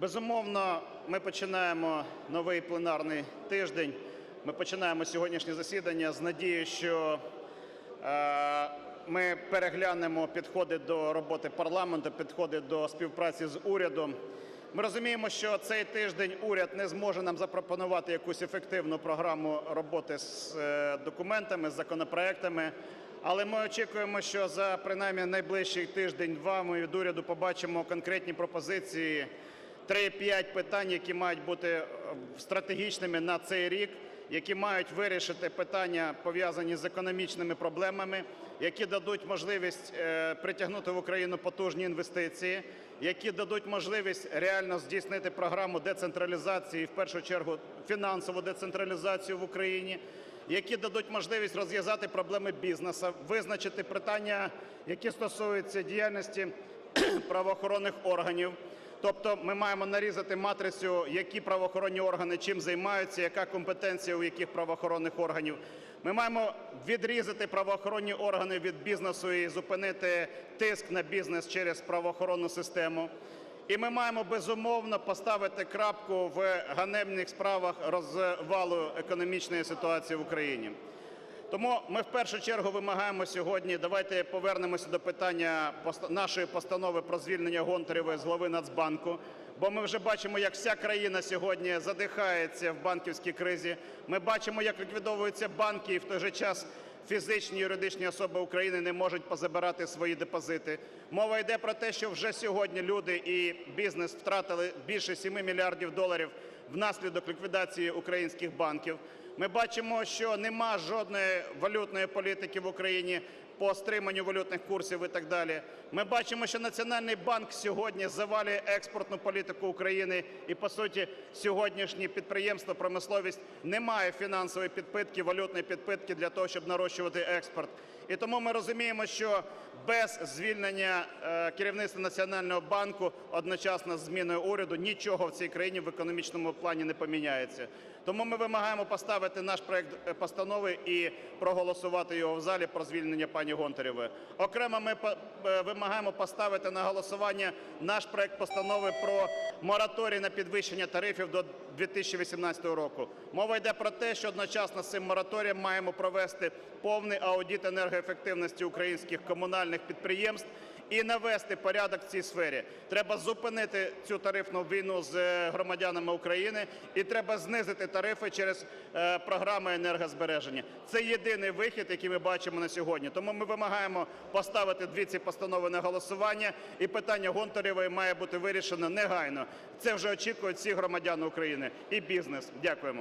Безумовно, ми починаємо новий пленарний тиждень. Ми починаємо сьогоднішнє засідання з надією, що е, ми переглянемо підходи до роботи парламенту, підходи до співпраці з урядом. Ми розуміємо, що цей тиждень уряд не зможе нам запропонувати якусь ефективну програму роботи з е, документами, з законопроектами. Але ми очікуємо, що за принаймні найближчий тиждень-два ми від уряду побачимо конкретні пропозиції, 3-5 питань, які мають бути е, стратегічними на цей рік, які мають вирішити питання, пов'язані з економічними проблемами, які дадуть можливість е, притягнути в Україну потужні інвестиції, які дадуть можливість реально здійснити програму децентралізації, в першу чергу фінансову децентралізацію в Україні, які дадуть можливість розв'язати проблеми бізнесу, визначити питання, які стосуються діяльності правоохоронних органів. Тобто ми маємо нарізати матрицю, які правоохоронні органи чим займаються, яка компетенція у яких правоохоронних органів. Ми маємо відрізати правоохоронні органи від бізнесу і зупинити тиск на бізнес через правоохоронну систему. І ми маємо безумовно поставити крапку в ганебних справах розвалу економічної ситуації в Україні. Тому ми в першу чергу вимагаємо сьогодні, давайте повернемося до питання нашої постанови про звільнення Гонтаревої з голови Нацбанку. Бо ми вже бачимо, як вся країна сьогодні задихається в банківській кризі. Ми бачимо, як ліквідовуються банки, і в той же час фізичні юридичні особи України не можуть позабирати свої депозити. Мова йде про те, що вже сьогодні люди і бізнес втратили більше 7 мільярдів доларів внаслідок ліквідації українських банків. Ми бачимо, що нема жодної валютної політики в Україні по стриманню валютних курсів і так далі. Ми бачимо, що Національний банк сьогодні завалює експортну політику України, і по суті сьогоднішні підприємства, промисловість не має фінансової підпитки, валютної підпитки для того, щоб нарощувати експорт. І тому ми розуміємо, що без звільнення е, керівництва Національного банку одночасно з зміною уряду нічого в цій країні в економічному плані не поміняється. Тому ми вимагаємо поставити наш проект е, постанови і проголосувати його в залі про звільнення пані Гонтаревої. Окремо ми е, вимагаємо поставити на голосування наш проект постанови про мораторій на підвищення тарифів до 2018 року. Мова йде про те, що одночасно з цим мораторієм маємо провести повний аудит енергоефективності українських комунальних підприємств і навести порядок в цій сфері. Треба зупинити цю тарифну війну з е, громадянами України і треба знизити тарифи через е, програми енергозбереження. Це єдиний вихід, який ми бачимо на сьогодні. Тому ми вимагаємо поставити дві ці постанови на голосування, і питання Гонтаревої має бути вирішено негайно. Це вже очікують всі громадяни України і бізнес. Дякуємо.